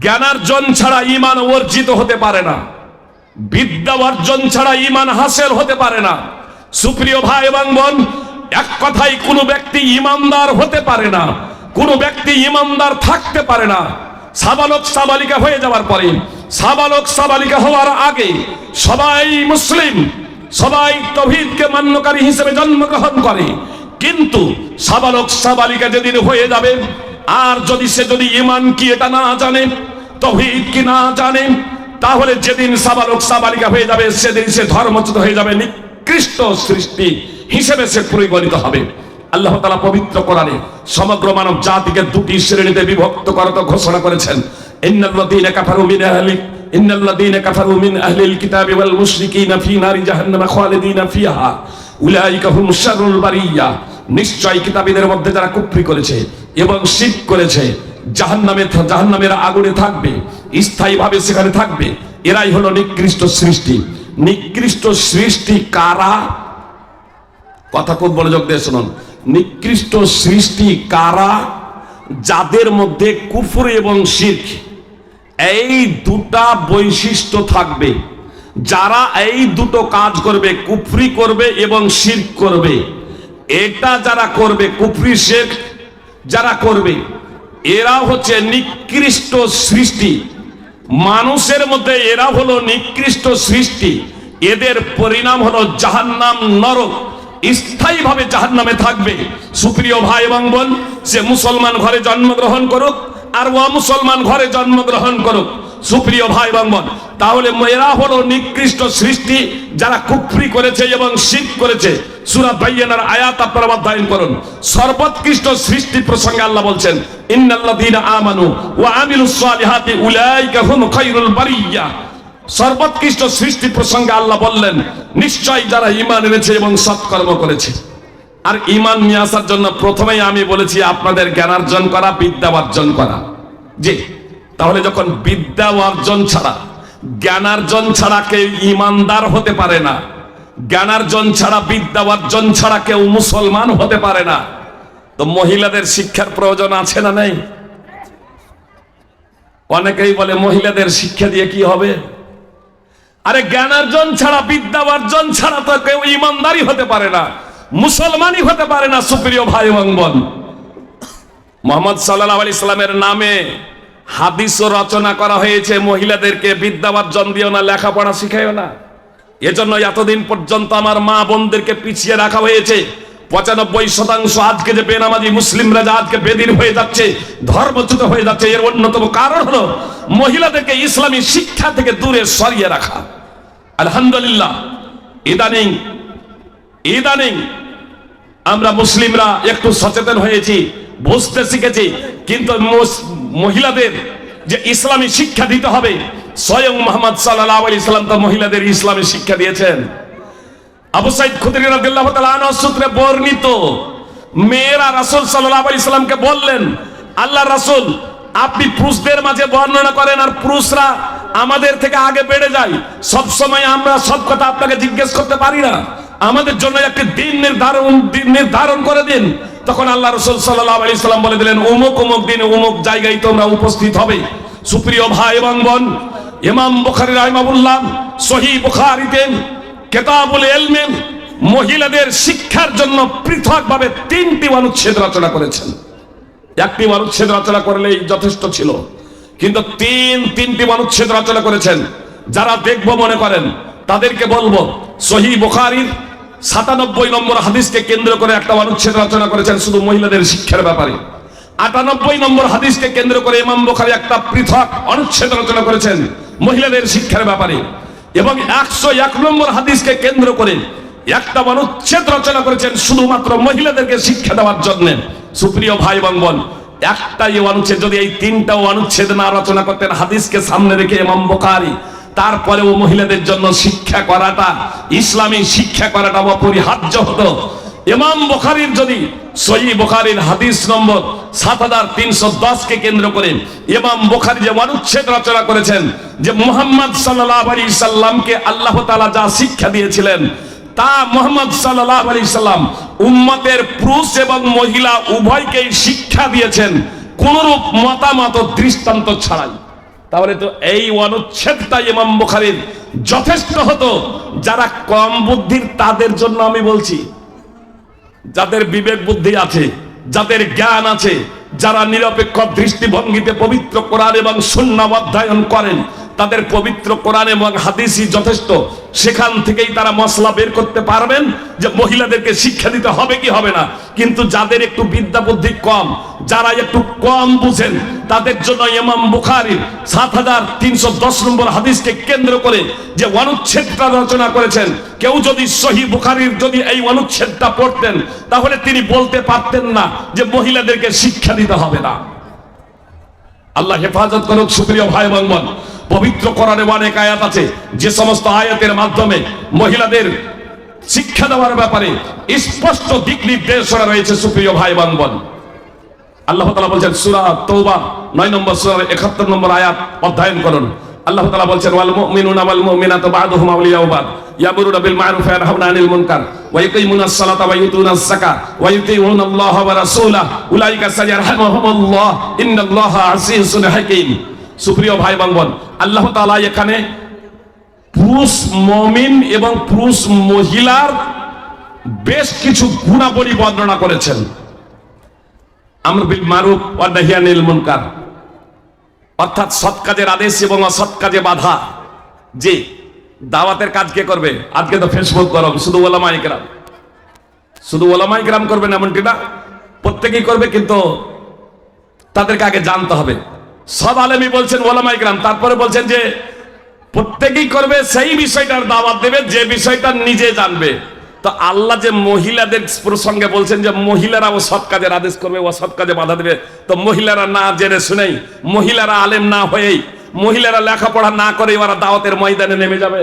জ্ঞানার্জন ছাড়া ঈমান অর্জিত হতে পারে না। বিদ্যা অর্জন ছাড়া ঈমান হাসিল হতে পারে না। সুপ্রিয় ভাই এবং বোন, এক কথাই কোনো ব্যক্তি ইমানদার হতে পারে না। কোনো ব্যক্তি ইমানদার থাকতে পারে না। সাবালক সাবালিকা হয়ে যাওয়ার পরে, সাবালক সাবালিকা হওয়ার আগে সবাই মুসলিম, সবাই তৌহিদকে মান্যকারী হিসেবে জন্মগ্রহণ করে। কিন্তু সাবালক সাবালিকা যেদিন হয়ে যাবে, আর যদি সে যদি ইমান কি এটা না জানে, তৌহিদ কি না জানে, তাহলে যেদিন সাবালক সাবালিকা হয়ে যাবে, সেদিন সে ধর্মচ্যুত হয়ে যাবে, নিকৃষ্ট সৃষ্টি হিসেবে সে পরিগণিত হবে। আল্লাহ তালা পবিত্র কোরআনে সমগ্র মানব জাতিকে দুটি শ্রেণীতে বিভক্ত করত ঘোষণা করেছেন। ইন্নাল্লাযীনা কাফারু মিন আহলি, ইন্নাল্লাযীনা কাফারু মিন আহলিল কিতাবি ওয়াল মুশরিকিনা ফি নারি জাহান্নাম খালিদিনা ফিহা। নিশ্চয় কিতাবীদের মধ্যে যারা কুফরি করেছে এবং শিরক করেছে, জাহান্নামে জাহান্নামের আগুনে থাকবে, স্থায়ীভাবে সেখানে থাকবে, এরাই হলো নিকৃষ্ট সৃষ্টি। নিকৃষ্ট সৃষ্টি কারা? কথা খুব মনোযোগ দিয়ে শুনুন। নিকৃষ্ট সৃষ্টি কারা? যাদের মধ্যে কুফর এবং শিখ এই দুটা বৈশিষ্ট্য থাকবে। যারা এই দুটো কাজ করবে, কুফরি করবে এবং শির করবে। এটা যারা করবে, কুফরি শেখ যারা করবে, এরা হচ্ছে নিকৃষ্ট সৃষ্টি। মানুষের মধ্যে এরা হলো নিকৃষ্ট সৃষ্টি। এদের পরিণাম হলো জাহান্নাম নরক। স্থায়ীভাবে জাহান নামে থাকবে। সুপ্রিয় ভাই এবং বোন, সে মুসলমান ঘরে জন্মগ্রহণ করুক আর ও মুসলমান ঘরে জন্মগ্রহণ করুক। সুপ্রিয় ভাই এবং বোন তাহলে এরা হলো নিকৃষ্ট সৃষ্টি যারা কুফরি করেছে এবং শিখ করেছে। সুরাত বাইয়ানার আয়াত আপনারা অধ্যয়ন করুন। সর্বোৎকৃষ্ট সৃষ্টি প্রসঙ্গে আল্লাহ বলছেন, ইন্নাল্লাযীনা আমানু ওয়া আমিলুস সালিহাতি উলাইকা হুম খায়রুল বারিয়া। সর্বোৎকৃষ্ট সৃষ্টি প্রসঙ্গে আল্লাহ বললেন, নিশ্চয় যারা ইমান এনেছে এবং সৎকর্ম করেছে। আর ইমান নিয়ে আসার জন্য প্রথমেই আমি বলেছি, আপনাদের জ্ঞানার্জন করা, বিদ্যা অর্জন করা। জি। তাহলে যখন বিদ্যা অর্জন ছাড়া, জ্ঞানার্জন ছাড়া কেউ ইমানদার হতে পারে না, জ্ঞানার্জন ছাড়া বিদ্যা অর্জন ছাড়া কেউ মুসলমান হতে পারে না, তো মহিলাদের শিক্ষার প্রয়োজন আছে না নেই? অনেকেই বলে মহিলাদের শিক্ষা দিয়ে কি হবে? আরে জ্ঞানার্জন ছাড়া, বিদ্যা অর্জন ছাড়া তো কেউ ইমানদারি হতে পারে না, মুসলমানই হতে পারে না, সুপ্রিয় ভাই এবং মোহাম্মদ সাল্লাহ আলি ইসলামের নামে হাদিসও রচনা করা হয়েছে, মহিলাদেরকে বিদ্যা অর্জন দিও না, লেখাপড়া শিখাইও না। এজন্য এতদিন পর্যন্ত আমার মা বোনদেরকে পিছিয়ে রাখা হয়েছে। পঁচানব্বই শতাংশ আজকে যে বেনামাজি মুসলিমরা যে আজকে বেদিন হয়ে যাচ্ছে, ধর্মচ্যুত হয়ে যাচ্ছে, এর অন্যতম কারণ হলো মহিলাদেরকে ইসলামী শিক্ষা থেকে দূরে সরিয়ে রাখা। আলহামদুলিল্লাহ, ইদানিং ইদানিং আমরা মুসলিমরা একটু সচেতন হয়েছি। বুঝতে শিখেছি, কিন্তু মহিলাদের যে ইসলামী শিক্ষা দিতে হবে, স্বয়ং মোহাম্মদ সাল্লাহ আলি ইসলাম তো মহিলাদের ইসলামী শিক্ষা দিয়েছেন। আবু সাইদ খুদরি রাদিয়াল্লাহু সূত্রে বর্ণিত, মেয়েরা রাসূল সাল্লাল্লাহু আলাইহি ইসলামকে বললেন, আল্লাহ রাসূল, আপনি পুরুষদের মাঝে বর্ণনা করেন আর পুরুষরা আমাদের থেকে আগে বেড়ে যায়। সব সময় আমরা সব কথা আপনাকে জিজ্ঞেস করতে পারি না। আমাদের জন্য একটি দিন নির্ধারণ নির্ধারণ করে দিন। তখন আল্লাহ রসুল সাল্লাহ আলি সাল্লাম বলে দিলেন, উমুক উমুক দিন, উমুক জায়গায় তোমরা উপস্থিত হবে। সুপ্রিয় ভাই এবং বোন, ইমাম বুখারী রাহিমাহুল্লাহ সহি বুখারীতে কেতাবুল এলমে মহিলাদের শিক্ষার জন্য পৃথকভাবে তিনটি অনুচ্ছেদ রচনা করেছেন। একটি অনুচ্ছেদ রচনা করলেই যথেষ্ট ছিল, কিন্তু তিন, তিনটি অনুচ্ছেদ রচনা করেছেন। যারা দেখব মনে করেন, তাদেরকে বলব সহি বুখারীর সাতানব্বই নম্বর হাদিসকে কেন্দ্র করে একটা অনুচ্ছেদ রচনা করেছেন শুধু মহিলাদের শিক্ষার ব্যাপারে। আটানব্বই নম্বর হাদিসকে কেন্দ্র করে ইমাম বুখারী একটা পৃথক অনুচ্ছেদ রচনা করেছেন মহিলাদের শিক্ষার ব্যাপারে। এবং একশো এক নম্বর হাদিসকে কেন্দ্র করে একটা অনুচ্ছেদ রচনা করেছেন শুধুমাত্র মহিলাদেরকে শিক্ষা দেওয়ার জন্য। সুপ্রিয় ভাই এবং বোন, একটাই অনুচ্ছেদ, যদি এই তিনটা অনুচ্ছেদ না রচনা করতেন, হাদিসকে সামনে রেখে ইমাম বুখারী তারপরেও মহিলাদের জন্য শিক্ষা করাটা, ইসলামী শিক্ষা করাটা অপরিহার্য হতো। ইমাম বুখারীর যদি সহি বুখারীর হাদিস নম্বর সাত হাজার তিনশো দশকে কেন্দ্র করে ইমাম বুখারী যে অনুচ্ছেদ রচনা করেছেন, যে মুহাম্মদ সাল্লাহ আলী সাল্লামকে আল্লাহ তাআলা যা শিক্ষা দিয়েছিলেন, তা মোহাম্মদ সাল্লাহ আলি সাল্লাম উম্মতের পুরুষ এবং মহিলা উভয়কেই শিক্ষা দিয়েছেন, কোনরূপ মতামত দৃষ্টান্ত ছাড়াই। তাহলে তো এই অনুচ্ছেদটা ইমাম বুখারীর যথেষ্ট হতো। যারা কম বুদ্ধির তাদের জন্য আমি বলছি, যাদের বিবেক বুদ্ধি আছে, যাদের জ্ঞান আছে, যারা নিরপেক্ষ দৃষ্টিভঙ্গিতে পবিত্র কোরআন এবং সুন্না অধ্যয়ন করেন তাদের পবিত্র কোরআন এবং হাদিসই যথেষ্ট। সেখান থেকেই তারা মশলা বের করতে পারবেন যে মহিলাদেরকে শিক্ষা দিতে হবে কি হবে না। কিন্তু যাদের একটু বিদ্যা বুদ্ধি কম যারা একটু কম বুঝেন, তাদের জন্য ইমাম বুখারী সাত হাজার তিনশো দশ নম্বর হাদিসকে কেন্দ্র করে যে অনুচ্ছেদটা রচনা করেছেন, কেউ যদি সহি বুখারির যদি এই অনুচ্ছেদটা পড়তেন, তাহলে তিনি বলতে পারতেন না যে মহিলাদেরকে শিক্ষা দিতে হবে না। আল্লাহ হেফাজত করুক সুপ্রিয় ভাই এবং পবিত্র কোরআনে অনেক আয়াত আছে। যে সমস্ত আয়াতের মাধ্যমে মহিলাদের শিক্ষা দেওয়ার ব্যাপারে স্পষ্ট দিক নির্দেশনা রয়েছে সুপ্রিয় ভাই এবং বোন। আল্লাহ তাআলা বলছেন, সূরা তওবা 9 নম্বর সূরার 71 নম্বর আয়াত অধ্যয়ন করুন। আল্লাহ তাআলা বলছেন, ওয়াল মুমিনুনা ওয়াল মুমিনাতু বা'দুহুম আউলিয়াউ বা'দ ইয়ামুরুনা বিল মা'রুফ ওয়া ইয়ানহাউনা আনিল মুনকার। ওয়া ইউকিমুনাস সালাতা আল্লাহ ওয়া উলাইকা সুপ্রিয় ভাই বোন আল্লাহ তাআলা এখানে পুরুষ মমিন এবং পুরুষ মহিলার বেশ কিছু গুণাবলী বর্ণনা করেছেন। আমর বিল মারুফ ওয়া নাহি মুনকার। অর্থাৎ সৎ কাজের আদেশ এবং অসৎ কাজে বাধা। যে দাওয়াতের কাজ কে করবে? আজকে তো ফেসবুক গরম, শুধু ওলামাই গ্রাম শুধু ওলামাই গ্রাম করবেন এমনটি না, প্রত্যেকেই করবে কিন্তু তাদেরকে আগে জানতে হবে। সব আলেমই বলছেন, ওলামাই গ্রাম তারপরে বলছেন যে, প্রত্যেকেই করবে সেই বিষয়টার দাওয়াত দেবে, যে বিষয়টা নিজে জানবে। তো আল্লাহ যে মহিলাদের প্রসঙ্গে বলছেন যে, মহিলারা ও সৎ কাজের আদেশ করবে, ও সৎ কাজে বাধা দেবে। তো মহিলারা না জেনে শুনেই, মহিলারা আলেম না হয়েই, মহিলারা লেখাপড়া না করে ওরা দাওয়াতের ময়দানে নেমে যাবে।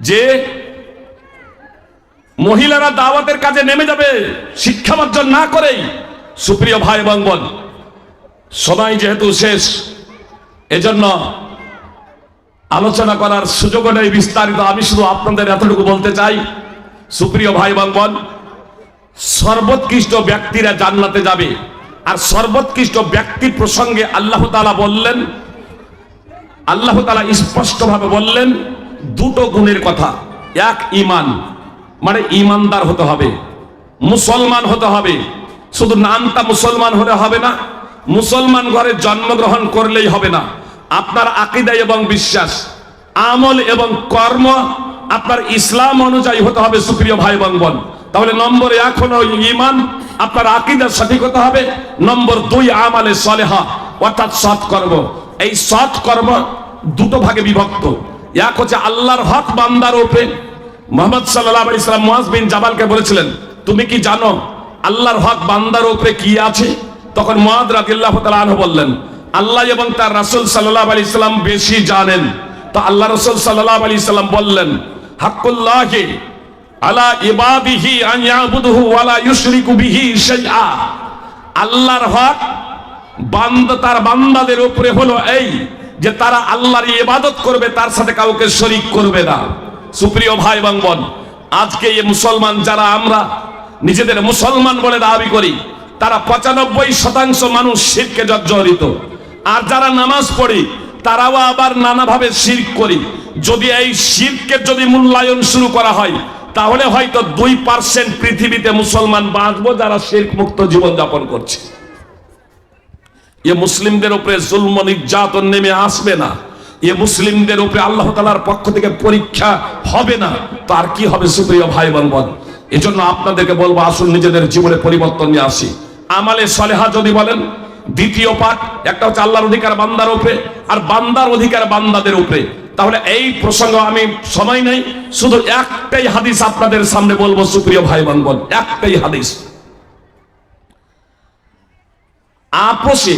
যে মহিলারা দাওয়াতের কাজে নেমে যাবে, শিক্ষা অর্জন না করেই, সুপ্রিয় ভাই বোন সময় যেহেতু শেষ, এজন্য আলোচনা করার সুযোগ নেই বিস্তারিত। আমি শুধু আপনাদের এতটুকু বলতে চাই, সুপ্রিয় ভাই বোন সর্বোৎকৃষ্ট ব্যক্তিরা জান্নাতে যাবে। আর সর্বোৎকৃষ্ট ব্যক্তি প্রসঙ্গে আল্লাহ তাআলা বললেন, আল্লাহ তাআলা স্পষ্টভাবে বললেন, দুটো গুণের কথা। এক ইমান মানে ইমানদার হতে হবে, মুসলমান হতে হবে। শুধু নামটা মুসলমান হলে হবে না মুসলমান ঘরে জন্মগ্রহণ করলেই হবে না। আপনার আকিদা এবং বিশ্বাস, আমল এবং কর্ম আপনার ইসলাম অনুযায়ী হতে হবে সুপ্রিয় ভাই বোন। তাহলে নম্বর এক হলো ইমান, আপনার আকিদা সঠিক হতে হবে। নম্বর দুই, আমালে সলেহা, অর্থাৎ সৎ কর্ম। এই সৎ কর্ম দুটো ভাগে বিভক্ত। এক হচ্ছে আল্লাহর হক বান্দার উপরে। মোহাম্মদ সাল্লাহ আলি ইসলাম মুয়াজ বিন জাবালকে বলেছিলেন, তুমি কি জানো আল্লাহর হক বান্দার উপরে কি আছে? তখন তাআলা বললেন, আল্লাহ এবং তার রাসূল সাল্লাল্লাহু আলাইহি সাল্লাম বেশি জানেন। তো আল্লাহ রসুল সাল্লাল্লাহু আলাইহি সাল্লাম বললেন, হাক্কুল্লাহি আলা ইবাদিহি আন ইয়াবুদুহু ওয়া লা ইউশরিকু আল্লাহর হক তার বান্দাদের হলো এই যে তারা আল্লাহর ইবাদত করবে, তার সাথে কাউকে শরীক করবে না। সুপ্রিয় ভাই আজকে এই মুসলমান যারা আমরা, নিজেদের মুসলমান বলে দাবি করি তারা পঁচানব্বই শতাংশ মানুষ শিরকে জর্জরিত। আর যারা নামাজ পড়ি, তারাও আবার নানাভাবে শির্ক করি। যদি এই শিরকের যদি মূল্যায়ন শুরু করা হয়, তাহলে হয়তো দুই পার্সেন্ট পৃথিবীতে মুসলমান বাঁচবো যারা শির্ক মুক্ত জীবন যাপন করছে। এ মুসলিমদের উপরে জুলম নির্যাতন নেমে আসবে না। এ মুসলিমদের উপরে আল্লাহ তালার পক্ষ থেকে পরীক্ষা হবে না। তার কি হবে সুপ্রিয় ভাই বোন বোন? এজন্য আপনাদেরকে বলব, আসুন নিজেদের জীবনে পরিবর্তন নিয়ে আসি। আমালে সলেহা যদি বলেন, দ্বিতীয় পাঠ, একটা হচ্ছে আল্লাহর অধিকার বান্দার উপরে আর বান্দার অধিকার বান্দাদের উপরে। তাহলে এই প্রসঙ্গ আমি সময় নেই, শুধু একটাই হাদিস আপনাদের সামনে বলব, সুপ্রিয় ভাই বোন একটাই হাদিস। আপোষে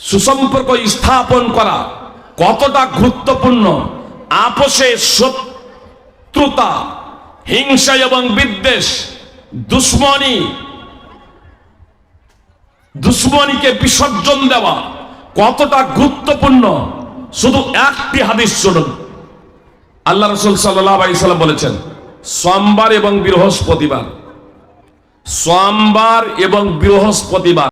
সুসম্পর্ক স্থাপন করা কতটা গুরুত্বপূর্ণ? আপোষে শত্রুতা, হিংসা এবং বিদ্বেষ, দুশ্মনী দুশ্মনীকে বিসর্জন দেওয়া কতটা গুরুত্বপূর্ণ? শুধু একটি হাদিস শুনুন। আল্লাহ রসুল সাল্লাম বলেছেন, সোমবার এবং বৃহস্পতিবার। সোমবার এবং বৃহস্পতিবার।